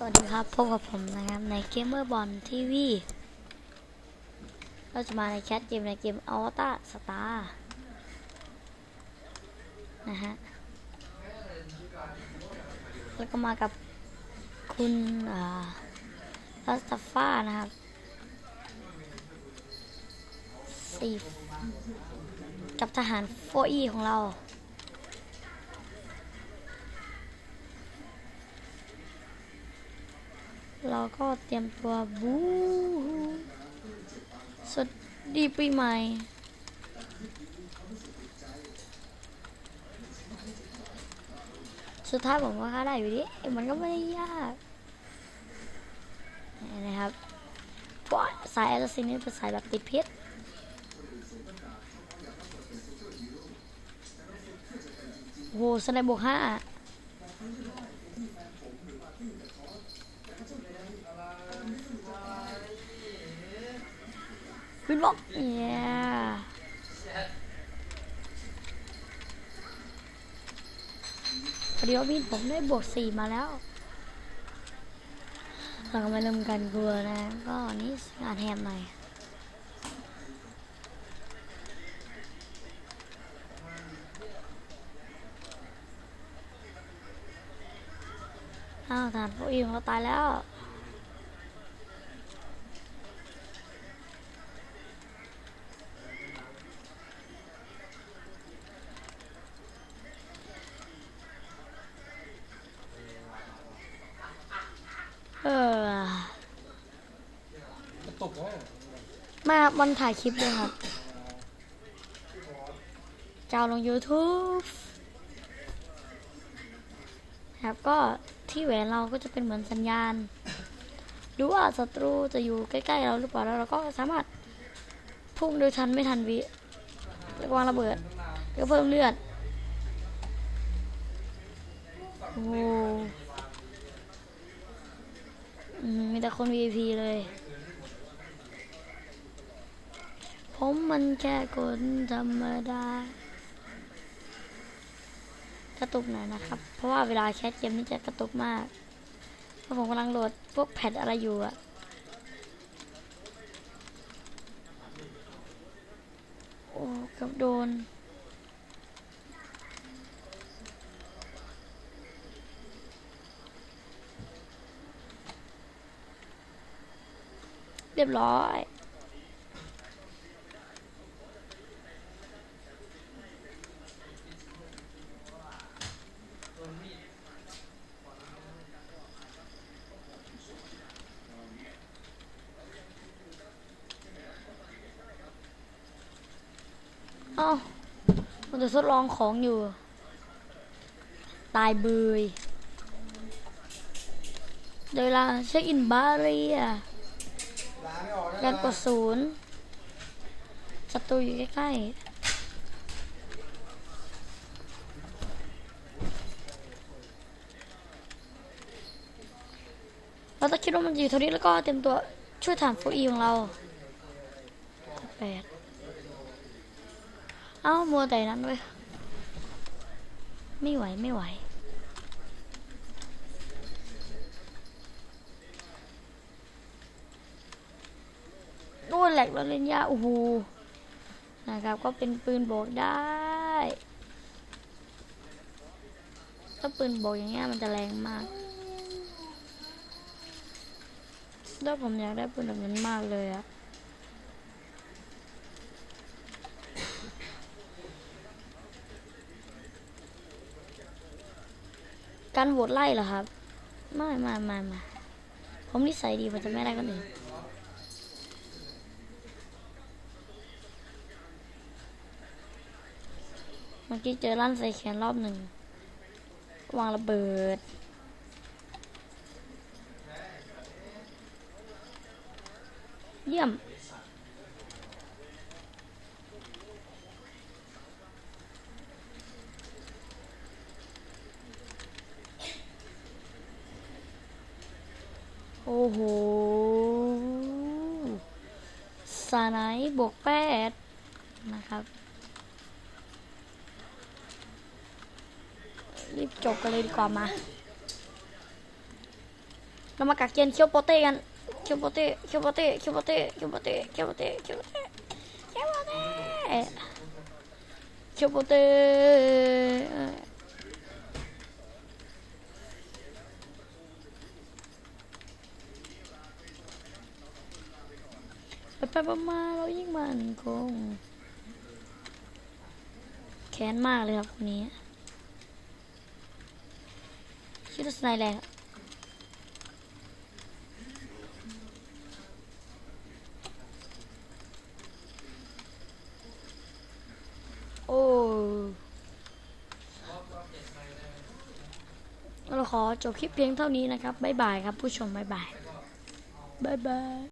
สวัสดีครับพบกับผมนะครับในเกมเมอร์บอลทีวีเราจะมาในแคทเกมในเกมอวตารสตาร์นะฮะแล้วก็มากับคุณอ่าลัสตาฟ้านะครับสีกับทหารโฟอีของเรา เราก็เตรียมตัวบูสวัสดีปีใหม่สุดท้ายผมก็ฆ่าได้อยู่ดิ มันก็ไม่ได้ยากนะครับเพราะสายแอสซินนี่เป็นสายแบบติดพิษโอ้โหสไนบวกห้า วินบอกเย้พอดีว่าวินผมได้บวกสี่มาแล้วเราก็มาเริ่มกันกลัวนะ ก็นี่งานแฮมหน่อยอ้าวทหารพวกอีของเราตายแล้ว เออก ระตุกนะมาครับวันถ่ายคลิปด้วยครับจะเอาลง YouTube ครับก็ที่แหวนเราก็จะเป็นเหมือนสัญญาณ ดูว่าศัตรูจะอยู่ใกล้ๆเราหรือเปล่าแล้วเราก็สามารถพุ่งโดยทันไม่ทันวิแล้ววางระเบิดแล้วก็เพิ่มเลือดโอ้โหมมีแต่คน VIP เลย ผมมันแค่คนธรรมดากระตุกหน่อยนะครับ เพราะว่าเวลาแคสเกมนี่จะกระตุกมาก เพราะผมกำลังโหลดพวกแพทอะไรอยู่อะโอ้กับโดน เรียบร้อย อ้ามันจะทดลองของอยู่ ตายเบยเดี๋ยวเวลาเช็คอินบาเรียล้างไม่ออกนะการกดศูนย์ศัตรูอยู่ใกล้ๆเราต้องคิดว่ามันอยู่เท่านี้แล้วก็เตรียมตัวช่วยถามโฟอีของเราแปด อ้ามัวแต่นั้นเว้ยไม่ไหวไม่ไหวนู่นแหลกเราเล่นยาโอ้โหนะครับก็เป็นปืนโบกได้ถ้าปืนโบกอย่างเงี้ยมันจะแรงมากแล้วผมอยากได้ปืนแบบนั้นมากเลยอะ การโหวตไล่เหรอครับ ไม่ไม่ไม่ไม่ผมนิสัยดีผมจะไม่ได้คนอื่นเมื่อกี้เจอลั่นใส่แขนรอบหนึ่งวางระเบิด เยี่ยม โอ้โหสาไนด์บวกแปดนะครับ รีบจบกันเลยดีกว่ามา เรามากักเกณฑ์เคียวโปเต้กัน เคียวโปเต้ เคียวโปเต้ เคียวโปเต้ เคียวโปเต้ เคียวโปเต้ เคียวโปเต้ เคียวโปเต้ เคียวโปเต้ ไปไปมาเรายิ่งมันคงแค้นมากเลยครับคนนี้ชื่อสไนแรงอะโอ้เราขอจบคลิปเพียงเท่านี้นะครับ บ๊ายบายครับผู้ชมบ๊ายบาย บ๊ายบาย